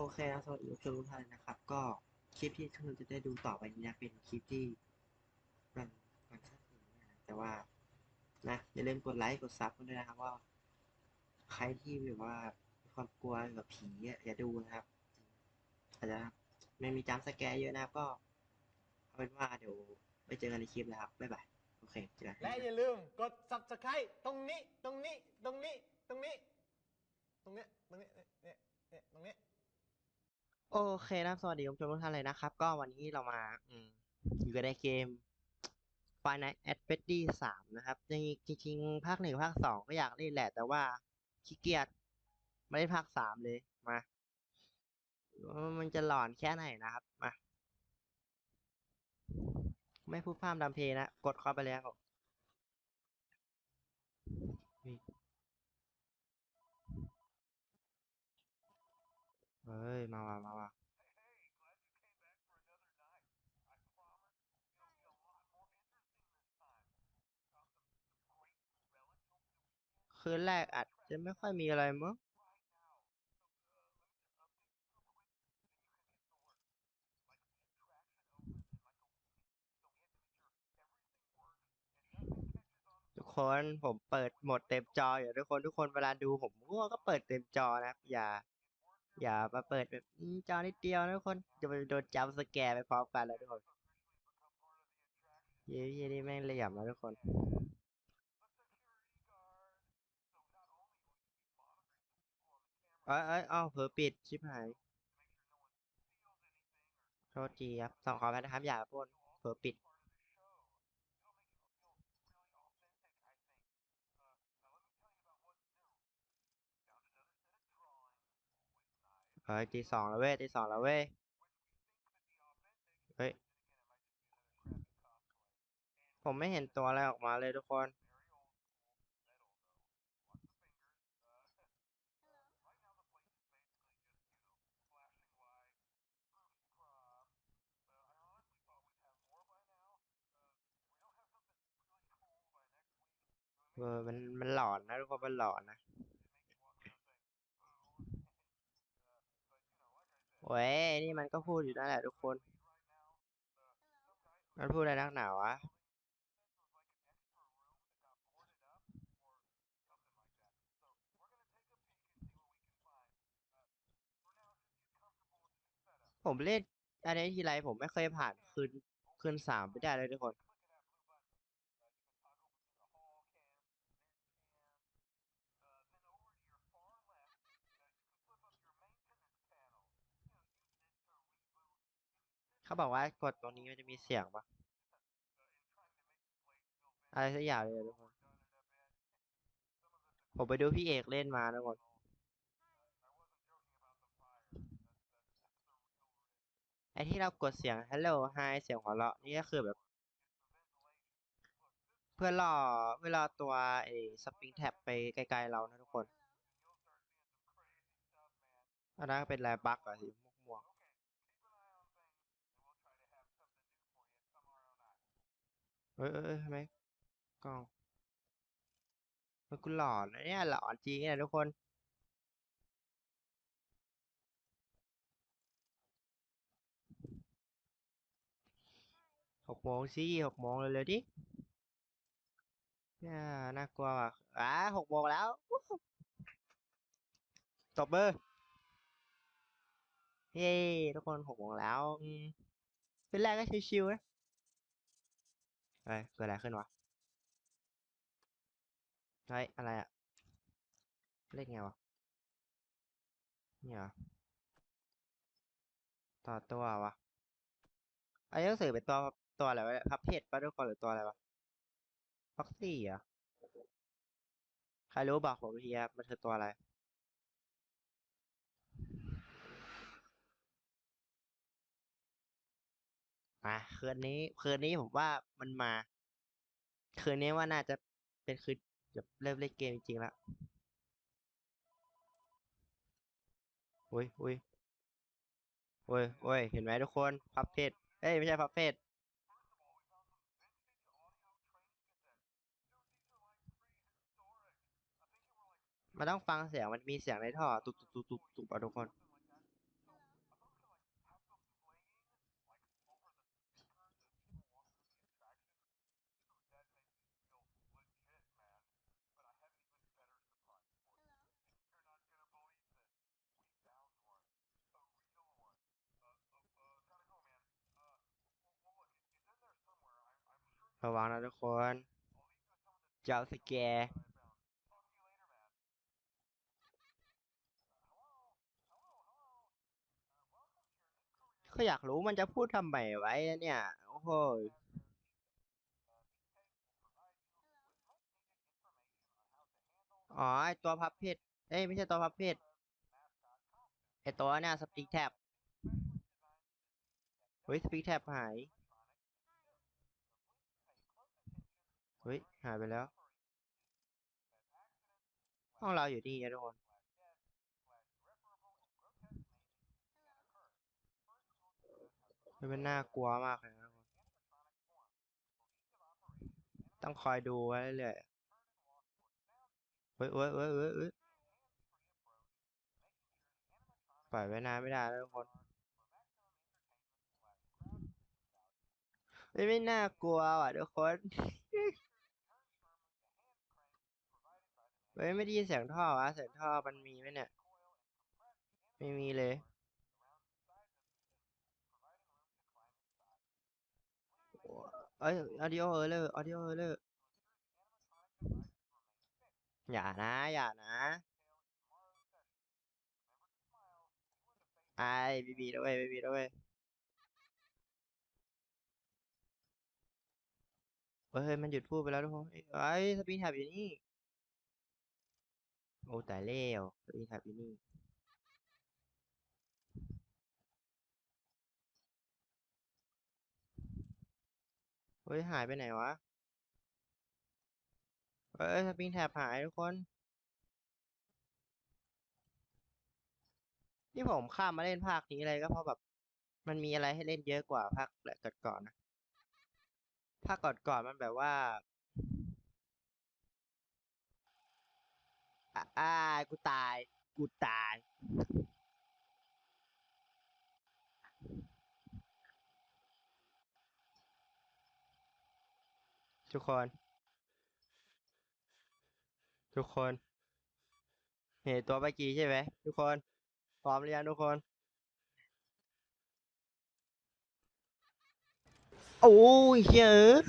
โอเคนะสวัสดีทุกท่านนะครับ ก็คลิปที่คุณจะได้ดูต่อไปนี้นะเป็นคลิปที่มันมันสั้นจริงนะแต่ว่านะอย่าลืมกดไลค์กดซับกันด้วยนะครับว่า ใครที่แบบว่าความกลัวเกี่ยวกับผีอย่าดูนะครับอาจจะไม่มีจัมสแกร์เยอะนะครับก็เอาเป็นว่าเดี๋ยวไปเจอกันในคลิปนะครับบ๊ายบายโอเคเจอกันและอย่าลืมกด subscribe ตรงนี้ตรงนี้ตรงนี้ตรงนี้ ตรงเนี้ยตรงเนี้ยเนี่ยเนี่ยตรงเนี้ย โอเคนะครับสวัสดีคุณผู้ชมทุกท่านเลยนะครับ ก็วันนี้เรามาอืมอยู่กันในเกม Five Nights at Freddy สามนะครับจริงจริงๆภาคหนึ่งภาคสองก็อยากเล่นแหละ แต่ว่าขี้เกียจไม่ได้ภาคสามเลยมาว่ามันจะหลอนแค่ไหนนะครับมาไม่พูดพร่ำทำเพนะ กดเข้าไปแล้ว เฮ้ย มาว่ะมาว่ะคืนแรกอาจจะไม่ค่อยมีอะไรมั้งทุกคนผมเปิดหมดเต็มจออยู่ทุกคนทุกคนเวลาดูผมก็เปิดเต็มจอนะครับอย่า อย่ามาเปิดแบบจอนิดเดียวนะทุกคนจะไปโดนจัมป์สแกร์ไปพร้อมกันแล้วทุกคนเย้ยนี่แม่งเลี่ยมแล้วทุกคน เอ้ยเอ้ยเอ้าเผลอปิด ชิบหาย โทษทีครับสองขอไปนะครับ อย่าพ่นเผลอปิด เฮ้ยตีสองแล้วเว้ยตีสองแล้วเว้ยเฮ้ยผมไม่เห็นตัวอะไรออกมาเลยทุกคนเออมันมันหลอนนะทุกคนมันหลอนนะ โอ้ยนี่มันก็พูดอยู่นั่นแหละทุกคน มันพูดอะไรนักหนาวะ ผมเล่นอันนี้ทีไรผมไม่เคยผ่านคืนคืนสามไม่ได้เลยทุกคน เขาบอกว่ากดตรงนี้มันจะมีเสียงปะอะไรสักอย่างเลยทุกคน ผมไปดูพี่เอกเล่นมาทุกคนไอที่เรากดเสียง hello hi เสียงหัวเราะนี่ก็คือแบบ เพื่อล่อเวลาตัวไอ้สปริงแท็บไปไกลๆเรานะทุกคนอันนั้นก็เป็นแลบักอะสิม่วงๆ เอ้ยเอ้ยเอ้ยทำไมกล้องมันกูหลอนนะเนี่ยหลอนจริงนี่ยทุกคน หกโมงสิหกโมงเลยๆดิเนี่ยน่ากลัวว่ะอ่าหกโมงแล้ววู้ฮู้ตบมือเย้ทุกคนหกโมงแล้วเป็นแรกก็ชิวๆนะ เฮ้ยเกิดอะไรขึ้นวะเฮ้ยอะไรอะเล่นไงวะเนี่ยต่อตัววะไอ้หนังสือเป็นตัวตัวอะไรวะพับเพจปะทุกคนหรือตัวอะไรวะฟ็อกซี่เหรอใครรู้บอกผมทีครับมันคือตัวอะไร อะคืนนี้คืนนี้ผมว่ามันมา คืนนี้ว่าน่าจะเป็นคืนแบบเริ่มเล่นเกมจริงๆแล้วอุ้ยอุ้ยโอ้ยโอ้ยเห็นไหมทุกคนพับเพจเอ้ยไม่ใช่พับเพจมันต้องฟังเสียงมันมีเสียงในท่อตุบตุบตุบตุบตุบอะทุกคน ระวังนะทุกคน เจ้าสแกร์ก็อยากรู้มันจะพูดทำไมไว้อะเนี่ย โอ้โหอ๋อไอตัวพับเพชรเอ้ยไม่ใช่ตัวพับเพชรไอตัวเนี่ยสปีกแท็บเฮ้ยสปีกแท็บหาย เฮ้ย หายไปแล้ว ห้องเราอยู่นี่นะทุกคนเฮ้ยมันน่ากลัวมากเลยนะทุกคน ต้องคอยดูไว้เรื่อยเฮ้ยเฮ้ยเฮ้ยเฮ้ยเฮ้ยปล่อยไว้นานไม่ได้แล้วทุกคนเฮ้ยไม่น่ากลัวว่ะทุกคน เฮ้ยไม่ได้ยินเสียงท่อวะเสียงท่อมันมีไหมเนี่ย ไม่มีเลย เอ้ย audio error audio error อย่านะ อย่านะไอ้บีบีด้วยบีบีด้วยเฮ้ยมันหยุดพูดไปแล้วทุกคนเอ้สปริงแท็บอยู่นี่ โอ้แตายแล้วสปริงแท็บอยู่นี่เฮ้ยหายไปไหนวะเอ้ยสปริงแท็บหายทุกคน ที่ผมข้ามมาเล่นภาคนี้เลยก็เพราะแบบ มันมีอะไรให้เล่นเยอะกว่าภาคแหละก่อนๆนะ ภาคก่อนๆมันแบบว่า อ่ากูตาย กูตาย ทุกคน ทุกคนเห็นตัวเมื่อกี้ใช่ไหมทุกคน พร้อมหรือยังทุกคน โอ้ยเฮ้ย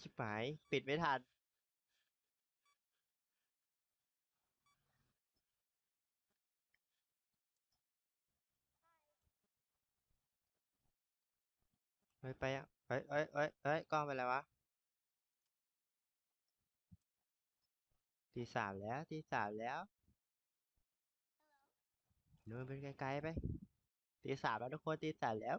ชิบหาย ปิดไม่ทัน เฮ้ยไปอะเฮ้ยเฮ้ยเฮ้ยเฮ้ยกล้องไปแล้ววะตีสามแล้วตีสามแล้วเดินไปไกลๆไปตีสามแล้วทุกคนตีสามแล้ว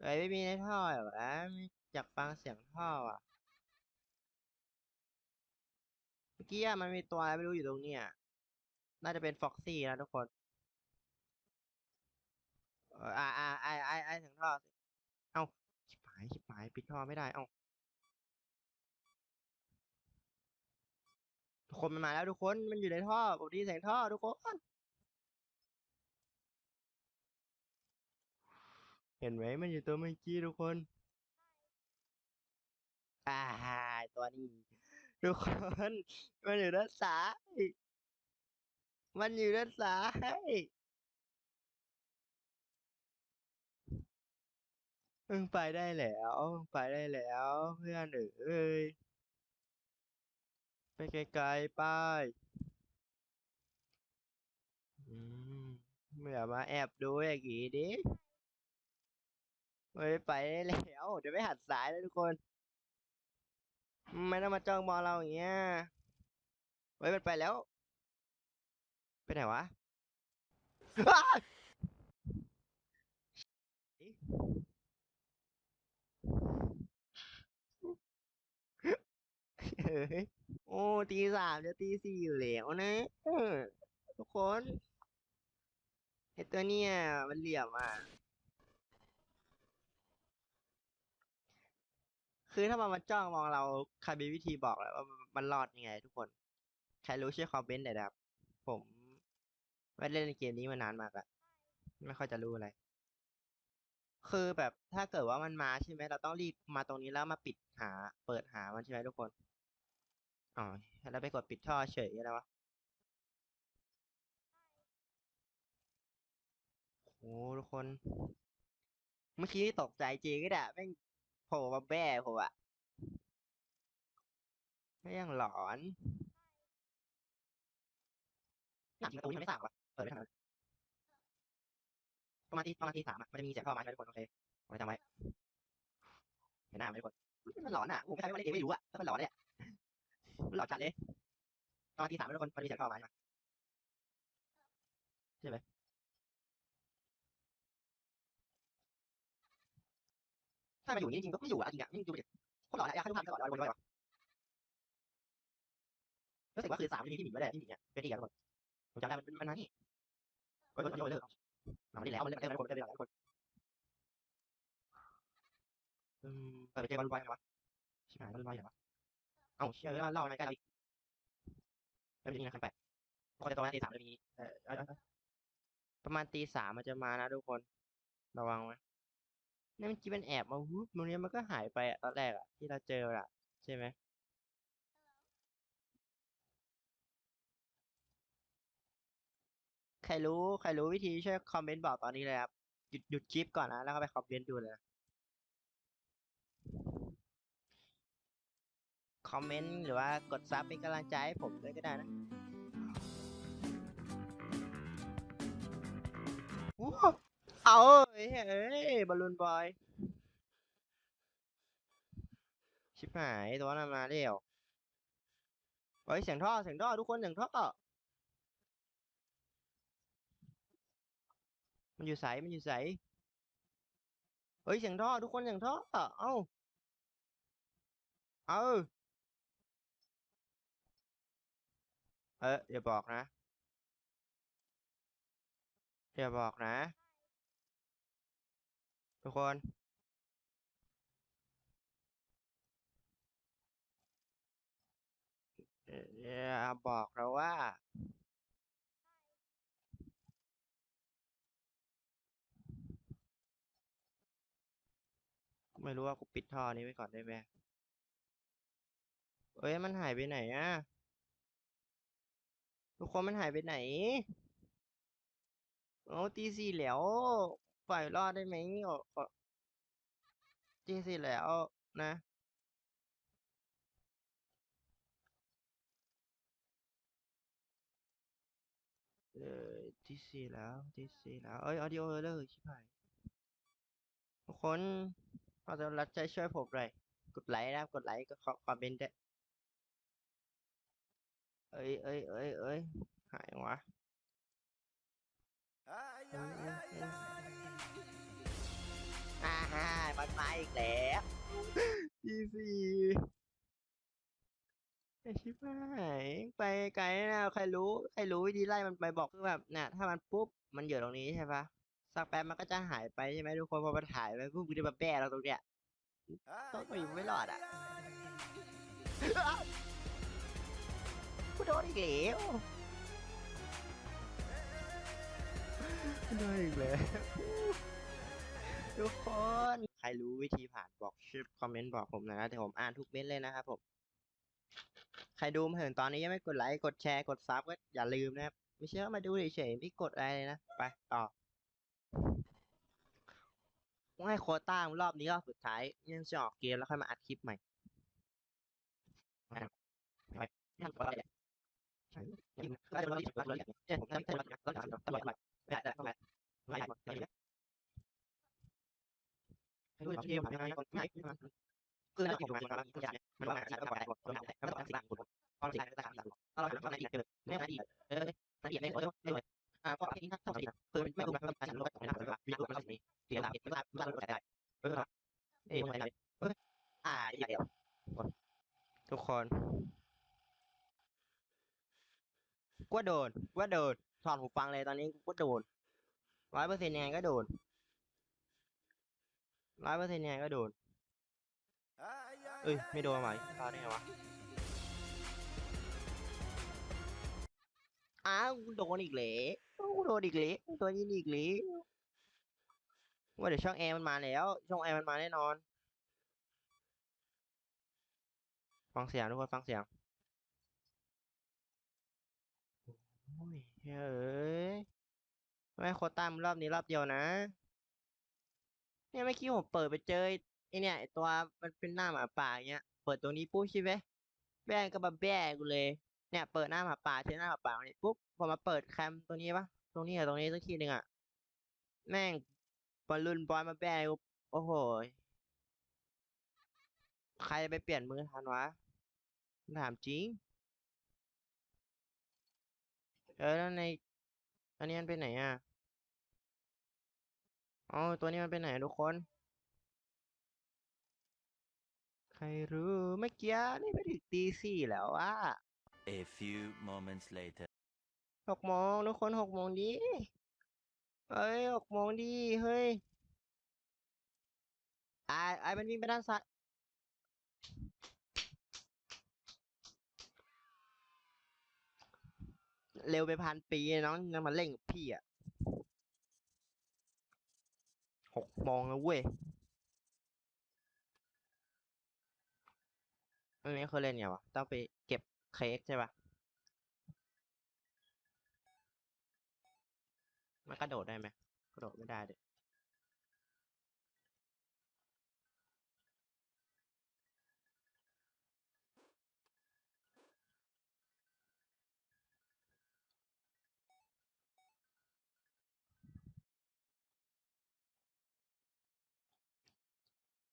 เฮ้ยไม่มีในท่อเหรอวะไม่อยากฟังเสียงท่ออะเมื่อกี้มันมีตัวอะไรไม่รู้อยู่ตรงเนี้ยน่าจะเป็นฟ็อกซี่นะทุกคน อ่าอ่าไอไอไอเสียงท่อสิเอ้าชิบหายชิบหายปิดท่อไม่ได้ เอ้าทุกคนมันมาแล้วทุกคนมันอยู่ในท่อผมได้ยิเสียงท่อทุกคน เห็นไหมมันอยู่ตัวเมื่อกี้ทุกคนอ่าตัวนี้ทุกคนมันอยู่ด้านซ้ายมันอยู่ด้านซ้าย มึงไปได้แล้วมึงไปได้แล้วเพื่อนเอ้ยไปไกลๆไปอืมไม่อย่ามาแอบดูอย่างงี้ดิเฮ้ยไปได้แล้วเดี๋ยวไม่หันซ้ายแล้วทุกคนไม่ต้องมาจ้องมองเราอย่างเงี้ยเฮ้ยมันไปแล้วไปไหนวะ อ้าวเฮ้ ยโอ้ตีสามจะตีสี่อยู่แล้วนะทุกคนไอตัวเนี้ยมันเหลี่ยมอะ คือถ้ามันมาจ้องมองเราใครมีวิธีบอกและว่ามันรอดยังไง ทุกคน ใครรู้ช่วยคอมเมนต์หน่อยนะครับ ผมไม่ได้เล่นเกมนี้มานานมากอะไม่ค่อยจะรู้อะไร คือแบบถ้าเกิดว่ามันมาใช่ไหมเราต้องรีบมาตรงนี้แล้วมาปิดหา เปิดหามันใช่ไหมทุกคน อ๋อแล้วไปกดปิดท่อเฉยอะไรวะโอ้ทุกคน เมื่อกี้ตกใจจริงก็ได้แม่งโผล่มาแบ้ผมอะไม่ยังหลอนหนังประตูยังไม่สั่งวะเปิดไม่ทันเลยประมาณที่ประมาณที่สามอะมันจะมีเสียงเข้ามาใช่ไหมทุกคนโอเคผมจำไว้เห็นหน้าไหมทุกคนมันหลอนอะผมไม่ใช่ว่าเล่นเกมไม่รู้อะแล้วมันหลอนเนี่ย มันหลอนจัดเลยประมาณที่สามทุกคนมันมีเสียงเข้ามาใช่ไหมถ้ามาอยู่นี่จริงก็ไม่อยู่อะจริงๆอะนี่ดูดิโคตรหล่อนอะอยากให้ทุกท่านก็หลอนลอยๆวะรู้สึกว่าคือสามจะมีพี่หมีไว้แหละพี่หมีอะเป็นอีกอะทุกคนผมจำได้มันมันมันนี่โอ้ยโยโอ้ยเลิกมันได้แล้วมันเลิกได้แล้วคนได้แล้วคนอืมเปิดไปเจอบอลลอยไงวะชิบหายบอลลอยเหรอวะ เอ้าเชื่อเล่าอะไรใกล้เราอีกแล้วเป็นยังไงคันแปดพอจะตอนตีสามจะมีเอ่อประมาณตีสามมันจะมานะทุกคน ระวังไว้นี่มันจีมันแอบมาวุบตรงนี้มันก็หายไปอะตอนแรกอะที่เราเจออะใช่ไหมใครรู้ใครรู้วิธีช่วยคอมเมนต์บอกตอนนี้เลยครับหยุดหยุดคลิปก่อนนะแล้วก็ไปคอมเมนต์ดูเลยนะ คอมเมนต์หรือว่ากดซับเป็นกำลังใจให้ผมด้วยก็ได้นะโอ้เอาเอ้ยเอ้ยบอลลูนบอย ชิบหายตัวนั้นมาเร็วเฮ้ยเสียงท่อเสียงท่อทุกคนเสียงท่อมันอยู่ใสมันอยู่ใสเฮ้ยเสียงท่อทุกคนเสียงท่อเอ้าเออ เอออย่าบอกนะ อย่าบอกนะ ทุกคนเอ่ออย่าบอกเราว่าไม่รู้ว่ากูปิดท่อนี้ไว้ก่อนได้ไหมเอ้ย มันหายไปไหนอะ ทุกคนมันหายไปไหนโอ้ตีสี่แล้วปล่อยรอดได้ไหมขออตีสี่แล้วนะเออที่สี่แล้วที่สี่แล้วเอ้ยออดิโอเออร์ชิบหายทุกคนเราจะรับใจช่วยผมหน่อยกดไลค์นะกดไลค์ก็ขอคอมเมนต์ด้ อ้ยเอ้ยเอ้ยเอ้ยหายวะเอ้ยเอ้ยเอ้ยอ่าฮ่ามันมาอีกแล้วที่สี่ไอชิบหายไปไกลนะใครรู้ใครรู้วิธีไล่มันไปบอกคือแบบเนี่ยถ้ามันปุ๊บมันอยู่ตรงนี้ใช่ปะสักแป๊บมันก็จะหายไปใช่ไหมทุกคนพอมันถ่ายไปปุ๊บมันจะมาแบ้เราตรงเนี้ยต้องไปอยู่ไม่รอดอะ กูโดนอีกแล้วกูโดนอีกแล้วทุกคน ใครรู้วิธีผ่านบอกชื่อคอมเมนต์บอกผมหนอยนะเดี๋ยวผมอ่านทุกเม้นเลยนะครับผม ใครดูมาถึงตอนนี้ยังไม่กดไลค์ กดแชร์ กดซับก็อย่าลืมนะครับ ไม่เชื่อมาดูเฉยๆไม่กดอะไรเลยนะ ไปต่อให้โคต้ารอบนี้รอบสุดท้ายยังจะออกเกมแล้วค่อยมาอัดคลิปใหม่ ไปไม่ทำอะไรเลยใช่ก็จะมาที่สุดแล้วเนี่ยผมทำให้ทำก็ทำตลอดไม่ได้ต้องมาไม่ได้ไม่ได้ให้ดูที่ทำยังไงก่อนไม่ไม่คือเราอยู่มาประมาณทุกอย่างมันว่าสิ่งที่เราไปตัวนั้นแต่ก็ต้องสิ่งต่างคนพอสิ่งต่างต่างเราเราทำอะไรอีกเกิดไม่อะไรอีกเออละเอียดไม่โอ้ยไม่เลยอ่าก็ที่ถ้าทำอะไรคือไม่รู้มันก็การรู้ว่าไม่ได้าวิธีรู้มันสิ่งนี้เดี๋ยวเราเดี๋ยวเราเราเราได้เออเอ้ยอะไรเอออ่าเดียวทุกคน ก็โดนก็โดนถอดหูฟังเลยตอนนี้ก็โดนร้อยเปอร์เซ็นต์ยังไงก็โดนร้อยเปอร์เซ็นต์ยังไงก็โดนเอ้ยไม่โดนไหมรอดได้ไงวะอ้าวกูโดนอีกแล้วกูโดนอีกแล้วโดนยิงอีกแล้วว่าเดี๋ยวช่องแอร์มันมาแล้ว ช่องแอร์มันมาแน่นอน ฟังเสียงทุกคนฟังเสียง โอ้ยเฮ้ยไม่โคต้ามงรอบนี้รอบเดียวนะ เนี่ยเมื่อกี้ผมเปิดไปเจอไอ้เนี่ยไอตัวมันเป็นหน้าหมาป่าอย่างเงี้ย เปิดตัวนี้ปุ๊บใช่ไหมแม่งก็มาแบ้กูเลย เนี่ยเปิดหน้าหมาป่าเจอหน้าหมาป่าเนี่ยปุ๊บพอมาเปิดแคมตัวนี้ปะตรงนี้กับตรงนี้สักทีหนึ่งอะแม่งบอลลูนบอลมาแบ้กูโอ้โห ใครจะไปเปลี่ยนมือทันวะ ถามจริง เออแล้วใน อันนี้มันไปไหนอะอ๋อตัวนี้มันไปไหนทุกคน ใครรู้เมื่อกี้นี่ไปถึงตีสี่แล้วอะ A few moments later. หกโมงทุกคนหกโมงดีเอ้ยหกโมงดีเฮ้ยไอไอมันวิ่งไปด้านซ้าย เร็วไปพันปีน้องนั่นมาเล่นกับพี่อะหกโมงแล้วเว้ยอันนี้เขาเล่นไงวะ ต้องไปเก็บเค้กใช่ปะมันกระโดดได้ไหมกระโดดไม่ได้เด็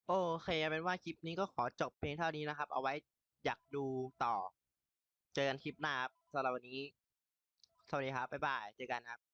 โอเคเอาเป็นว่าคลิปนี้ก็ขอจบเพียงเท่านี้นะครับ เอาไว้อยากดูต่อ เจอกันคลิปหน้าครับสำหรับวันนี้ สวัสดีครับ บ๊ายบาย เจอกันครับ